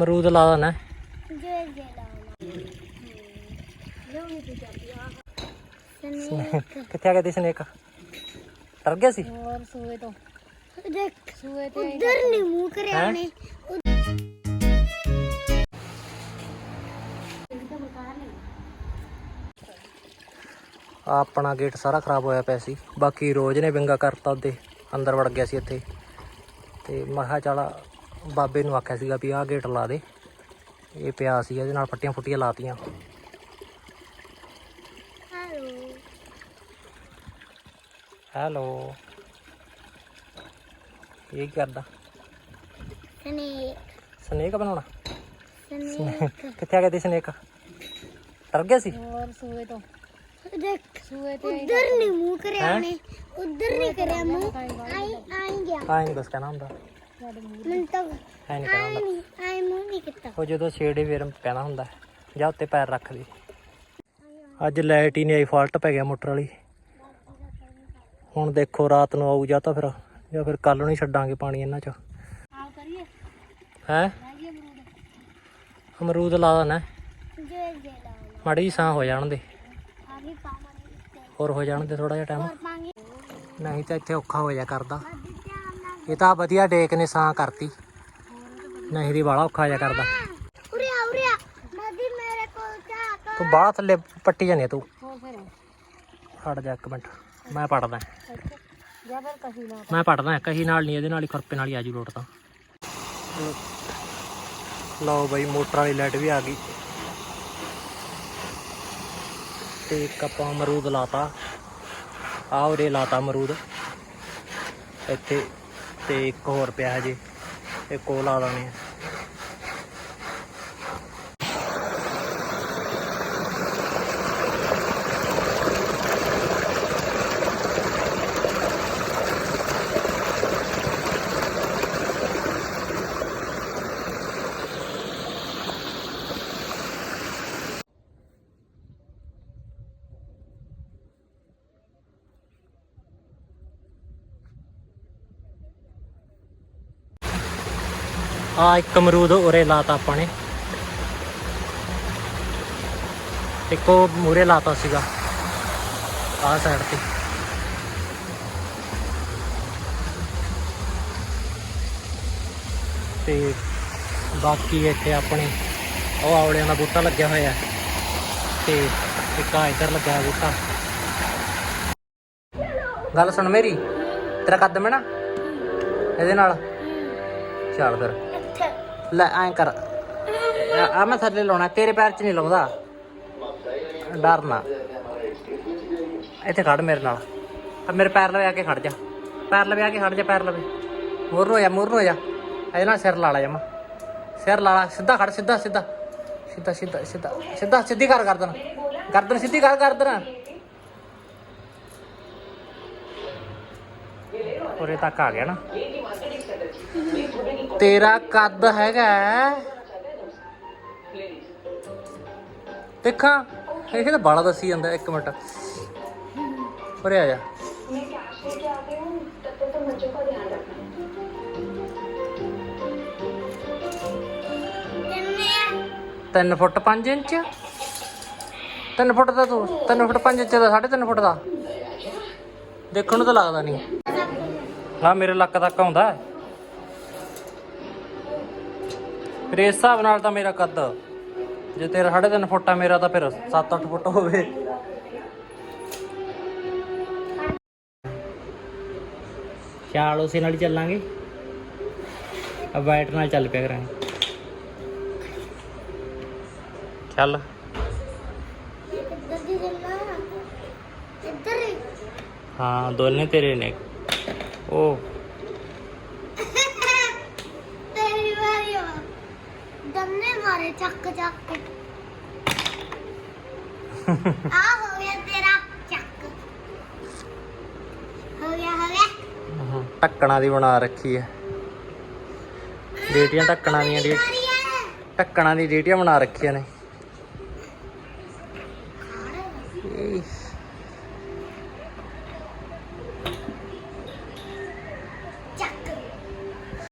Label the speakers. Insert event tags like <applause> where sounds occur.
Speaker 1: ਅਮਰੂਦ ਲਾ ਦੇਣਾ।
Speaker 2: ਜੇ ਜੇ ਲਾਉਣਾ ਤੇ ਜਾਂਦੀ ਆ ਸਨੇ
Speaker 1: ਕਿੱਥੇ ਆ ਗਿਆ ਦੀ ਸਨੇਕ? ਡਰ ਗਿਆ ਸੀ?
Speaker 2: ਹੋਰ ਸੂਏ ਤੋਂ। ਦੇਖ ਸੂਏ ਤੇ ਉਧਰ ਨਹੀਂ ਮੂੰਹ ਕਰਿਆ? ਉਹਨੇ।
Speaker 1: ਆਪਣਾ ਗੇਟ ਸਾਰਾ ਖਰਾਬ ਹੋਇਆ ਪਿਆ ਸੀ। ਬਾਕੀ ਰੋਜ਼ ਨੇ ਵਿੰਗਾ ਕਰਤਾ ਉਹਦੇ। ਅੰਦਰ ਵੜ ਗਿਆ ਸੀ ਇੱਥੇ। ਤੇ ਮੈਂ ਕਿਹਾ ਚੱਲ ਬਾਬੇ ਨੂੰ ਆਖਿਆ ਸੀਗਾ ਵੀ ਆਹ ਗੇਟ ਲਾ ਦੇ। ਇਹ ਪਿਆ ਸੀ ਇਹਦੇ ਨਾਲ ਫੱਟੀਆਂ ਫੁੱਟੀਆਂ ਲਾਤੀਆਂ।
Speaker 2: ਹੈਲੋ
Speaker 1: ਹੈਲੋ ਇਹ ਕੀ ਕਰਦਾ?
Speaker 2: ਸਨੇ
Speaker 1: ਸਨੇਕ ਬਣਾਉਣਾ?
Speaker 2: ਸਨੇ <laughs>
Speaker 1: ਕਿੱਥੇ ਆ ਗਿਆ ਦੀ ਸਨੇਕ ਡਰ ਗਿਆ ਸੀ?
Speaker 2: ਹੋਰ ਸੂਏ ਤੋਂ। ਦੇਖ ਸੂਏ ਤੇ ਉਧਰ ਨਹੀਂ ਮੂੰਹ ਕਰਿਆ
Speaker 1: ਹੈਂ?
Speaker 2: ਉਹਨੇ। ਉਧਰ ਨਹੀਂ ਕਰਿਆ ਮੂੰਹ। ਆਈ ਆਈ ਗਿਆ।
Speaker 1: ਆਏ ਨਹੀਂ ਕੁਛ ਕਹਿਣਾ ਹੁੰਦਾ
Speaker 2: ਮੈਂ ਤਾਂ।
Speaker 1: ਐ ਨਹੀਂ ਕਹਿਣਾ ਹੁੰਦਾ।
Speaker 2: ਨਹੀਂ ਆਈ ਮੂੰਹ ਨਹੀਂ ਕੀਤਾ।
Speaker 1: ਉਹ ਜਦੋਂ ਛੇੜੇ ਫੇਰ ਕਹਿਣਾ ਹੁੰਦਾ ਜਾਂ ਉੱਤੇ ਪੈਰ ਰੱਖ ਦੇ। ਅੱਜ ਲਾਈਟ ਹੀ ਨਹੀਂ ਆਈ ਫਾਲਟ ਪੈ ਗਿਆ ਮੋਟਰ ਵਾਲੀ। ਹੁਣ ਦੇਖੋ ਰਾਤ ਨੂੰ ਆਊ ਜਾਂ ਤਾਂ ਫਿਰ ਜਾਂ ਫਿਰ ਕੱਲ ਨੂੰ ਹੀ ਛੱਡਾਂਗੇ ਪਾਣੀ ਇਹਨਾਂ 'ਚ।
Speaker 2: ਕਰੀਏ?
Speaker 1: ਹੈ?
Speaker 2: ਅਮਰੂਦ?
Speaker 1: ਅਮਰੂਦ ਲਾ ਦੇਣਾ।
Speaker 2: ਜੇ ਜੇ ਲਾਉਣਾ
Speaker 1: ਮਾੜੀ ਜਿਹੀ ਹੋ ਜਾਣ ਦੇ।
Speaker 2: ਆ ਵੀ ਪਾਵਾਂਗੇ।
Speaker 1: ਹੋਰ ਹੋ ਜਾਣ ਦੇ ਥੋੜਾ ਜਿਹਾ ਟਾਈਮ
Speaker 2: ਹੋਰ ਪਾਵਾਂਗੇ।
Speaker 1: ਨਹੀਂ ਤਾਂ ਇੱਥੇ ਔਖਾ ਹੋ ਜਾ ਕਰਦਾ। ਇਹ ਤਾਂ ਵਧੀਆ ਡੇਕ ਨੇ ਸਾਹ ਕਰਤੀ। ਨਹੀਂ ਦੀ ਬਾਲਾ ਔਖਾ ਜਾ ਕਰਦਾ।
Speaker 2: ਉਰੇ ਆ ਉਰੇ ਆ। ਮੇਰੇ ਕੋਲ ਜਾ
Speaker 1: ਤੂੰ ਬਾਹਰ ਥੱਲੇ ਪੱਟੀ ਜਾਨੀ ਤੂੰ। ਹਟ ਜਾ ਇੱਕ ਮਿੰਟ। ਮੈਂ ਪੜਦਾ
Speaker 2: ਜਾ ਫਿਰ ਕਹੀ ਨਾ।
Speaker 1: ਮੈਂ ਪੜਦਾ ਕਹੀ ਨਾਲ ਨਹੀਂ ਇਹਦੇ ਨਾਲ ਹੀ ਖੁਰਪੇ ਨਾਲ ਹੀ ਆਜੂ ਲੋਟ ਤਾਂ। ਲਓ ਬਈ ਮੋਟਰ ਵਾਲੀ ਲਾਈਟ ਵੀ ਆ ਗਈ। ਤੇ ਇੱਕ ਆਪਾਂ ਅਮਰੂਦ ਲਾਤਾ। ਆ ਉਰੇ ਲਾਤਾ ਅਮਰੂਦ। ਇੱਥੇ ਤੇ ਇੱਕ ਹੋਰ ਪਿਆ ਹਜੇ ਇੱਕ ਉਹ ਲਾ ਦਾਣੇ ਆ ਆ ਇੱਕ ਅਮਰੂਦ ਉਰੇ ਲਾਤਾ ਆਪਾਂ ਨੇ। ਇੱਕ ਉਹ ਮੂਰੇ ਲਾਤਾ ਸੀਗਾ, ਆਹ ਸਾਈਡ ਤੇ। ਤੇ ਬਾਕੀ ਇੱਥੇ ਆਪਣੇ, ਉਹ ਆਵਲਿਆਂ ਦਾ ਬੂਟਾ ਲੱਗਿਆ ਹੋਇਆ। ਤੇ ਇੱਕ ਆ ਇੱਧਰ ਲੱਗਾ ਹੋਇਆ ਬੂਟਾ। ਗੱਲ ਸੁਣ ਮੇਰੀ, ਤੇਰਾ ਕੱਦ ਮੈਂ ਨਾ ਇਹਦੇ ਨਾਲ? ਚੱਲ ਫਿਰ। ਲੈ, ਐਂ ਕਰ। ਆ ਮੈਂ ਥੱਲੇ ਲਾਉਣਾ, ਤੇਰੇ ਪੈਰ 'ਚ ਨਹੀਂ ਲਾਉਂਦਾ। ਡਰ ਨਾ। ਇੱਥੇ ਖੜ ਮੇਰੇ ਨਾਲ। ਆ, ਮੇਰੇ ਪੈਰ ਲਵੇ ਆ ਕੇ ਖੜ ਜਾ। ਪੈਰ ਲਵੇ ਆ ਕੇ ਖੜ ਜਾ, ਪੈਰ ਲਵੇ। ਮੂਰ ਨੂੰ ਹੋ ਜਾ ਮੂਰ ਨੂੰ ਹੋ ਜਾ। ਇਹਦੇ ਨਾਲ ਸਿਰ ਲਾ ਲਾ ਜਮਾ। ਸਿਰ ਲਾ ਲਾ, ਸਿੱਧਾ ਖੜ, ਸਿੱਧਾ ਸਿੱਧਾ। ਸਿੱਧਾ ਸਿੱਧਾ ਸਿੱਧਾ। ਸਿੱਧਾ, ਸਿੱਧੀ ਕਰ ਗਰਦਨ। ਗਰਦਨ ਸਿੱਧੀ ਕਰ ਗਰਦਨ। ਉਰੇ ਤੱਕ ਆ ਗਿਆ ਨਾ। ਤੇਰਾ ਕੱਦ ਹੈਗਾ ਦੇਖਾਂ, ਇਹ ਤਾਂ ਬਾਲਾ ਦੱਸੀ ਜਾਂਦਾ, ਇੱਕ ਮਿੰਟ। ਉਰੇ ਆ ਜਾ।
Speaker 2: ਕਿੰਨੇ
Speaker 1: 3 ਫੁੱਟ 5 ਇੰਚ। ਤਿੰਨ ਫੁੱਟ ਦਾ ਤੂੰ, ਤਿੰਨ ਫੁੱਟ 5 ਇੰਚ ਦਾ 3.5 ਫੁੱਟ ਦਾ। ਦੇਖਣ ਨੂੰ ਤਾਂ ਲੱਗਦਾ ਨਹੀਂ ਹਾਂ, ਮੇਰੇ ਲੱਕ ਤੱਕ ਆਉਂਦਾ। ਫਿਰ ਇਸ ਹਿਸਾਬ ਨਾਲ ਤਾਂ ਮੇਰਾ ਕੱਦ ਜੇ ਤੇਰਾ 3.5 ਫੁੱਟ ਆ ਮੇਰਾ ਤਾਂ ਫਿਰ 7-8 ਫੁੱਟ ਹੋਵੇ। ਚਾਲ ਉਸੇ ਨਾਲ ਹੀ ਚੱਲਾਂਗੇ। ਆ ਵਾਈਟ ਨਾਲ ਚੱਲ ਪਿਆ ਕਰਾਂਗੇ। ਚੱਲ।
Speaker 2: ਹਾਂ
Speaker 1: ਦੋਨੇ ਤੇਰੇ ਨੇ। ਉਹ
Speaker 2: ਉਹਨੇ <laughs>
Speaker 1: ਢੱਕਣਾਂ ਦੀ ਬਣਾ ਰੱਖੀ ਹੈ। ਡੇਟੀਆਂ ਢੱਕਣਾਂ ਦੀਆਂ ਡੇ ਸਾਰੀ ਦੀ ਡੇਟੀਆਂ ਬਣਾ ਰੱਖੀਆਂ ਨੇ। ਇਹ